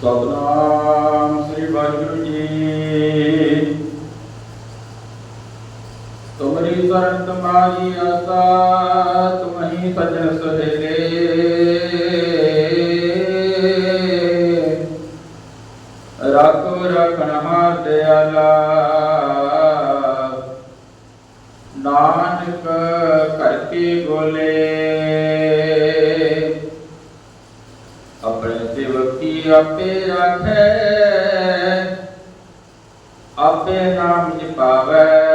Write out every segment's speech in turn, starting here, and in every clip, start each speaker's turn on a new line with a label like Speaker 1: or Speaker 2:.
Speaker 1: ਸਤਨਾਮ ਸ੍ਰੀ ਵਾਹਿਗੁਰੂ ਜੀ। ਤੁਮਰੀ ਸਰਨ ਤੁਮਾਰੀ ਆਸਾ, ਤੁਮਹੀ ਸਜਣ ਸਹੇਲੇ ਰਾਖੋ ਰਖਣ ਹਾਰ ਦਿਆਲਾ। ਨਾਨਕ ਕਰਕੇ ਬੋਲੇ। ਆਪੇ ਰਾਖੈ ਆਪੇ ਨਾਮ ਜਪਾਵੈ।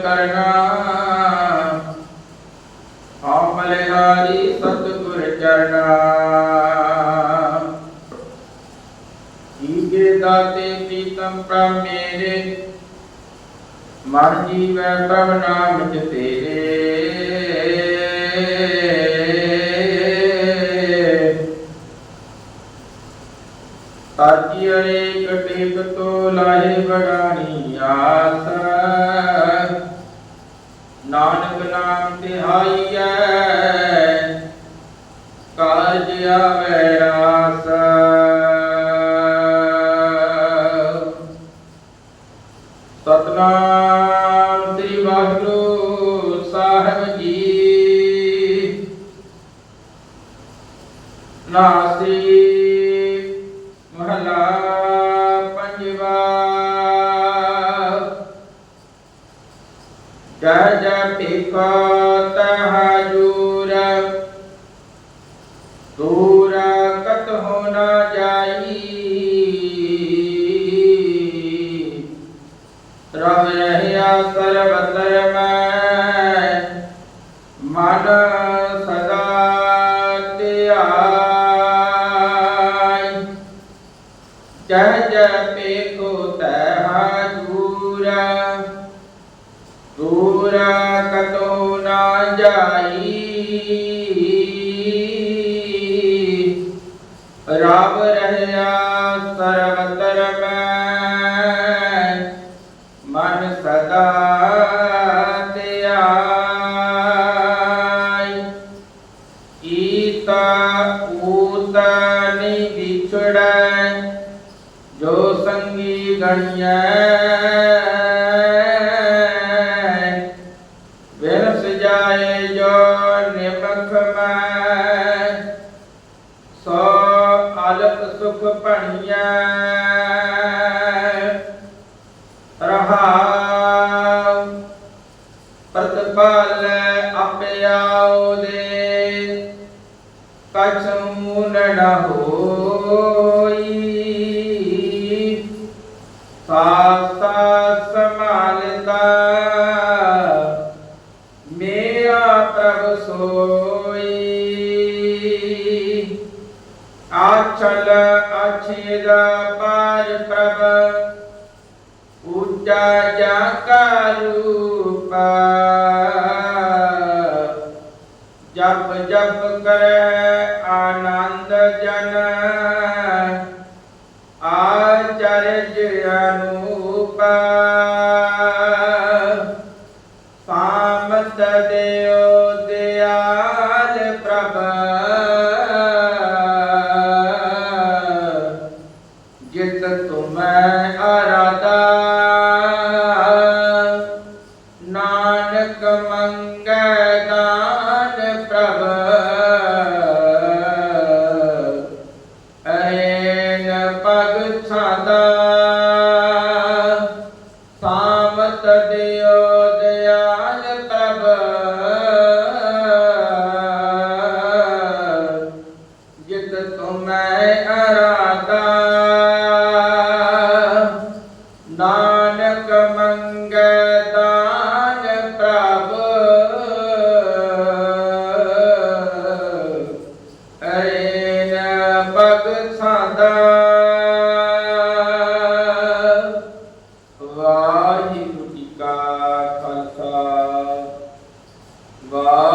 Speaker 1: ਕਰਨਾ। ਹਉ ਮਲਿਹਾਰੀ ਸਤਿਗੁਰ ਚਰਨਾ। ਈਗੇ ਦਾਤੇ ਪ੍ਰੀਤਮ ਪ੍ਰਭ ਮੇਰੇ, ਮਨ ਜੀਵੈ ਪ੍ਰਭ ਨਾਮ ਚ ਤੇਰੇ। ਤਾਜੀ ਅਰੇ ਕਟੇਕ ਤੋ ਲਾਹੇ ਬਗਾਣੀ ਆਸ ਨਾਨਕ ਨਾਮ ਤਿਹਾਈਐ ਕਾਜ ਆਵੈ ਆਸ। ਸਤਨਾਮ ਸ੍ਰੀ ਵਾਹਿਗੁਰੂ ਸਾਹਿਬ ਜੀ। ਨਾਸੀ ਮਹਲਾ ਜੈ ਤਹਜੂਰ ਦੂਰ ਕਤ ਹੋ ਨਾ ਜਾਈ ਰਵ ਰਹਿਆ ਸਰਬਤਰ ਮੈਂ ਮਨ ਸਦਾ ਧਿਆਈ ਜੈ ਜੈ ਪੇਖੋ ਤੈ ਹਾਜੂਰ ਦੂਰ ਜਾਈ। ਰਬ ਰਹਿਆ ਸਰਬਤਰ ਮੈਂ ਮਨ ਸਦਾ ਧਿਆਈ। ਈਤਾ ਊਤ ਨੀ ਵਿਛੜੈ, ਜੋ ਸੰਗੀ ਗਣੀਐ ਅਲਪ ਸੁਖ ਭਣੀਐ ਰਹਾਉ। ਪ੍ਰਤਪਾਲ ਆਪੇ ਆਉ ਦੇ ਕਛ ਮੂਨ ਨ ਹੋਈ। ਸਾਸਾ ਸਮਾਲਤਾ ਮੇਰਾ ਪ੍ਰਭ ਸੋਈ। ਆਚਲ ਅਛੇਦ ਪਾਰ ਪ੍ਰਭ ਉੱਚਾ ਜਾ ਕਾ ਰੂਪ ਜਪ ਜਪ ਕਰੈ ਆਨੰਦ ਜਨ ਜਿਤ ਤੁਮੈ ਚਰੇਨ ਭਗਤ ਸਾਦਾ ਕਾ ਖਾਲਸਾ। ਵਾਹਿਗੁਰੂ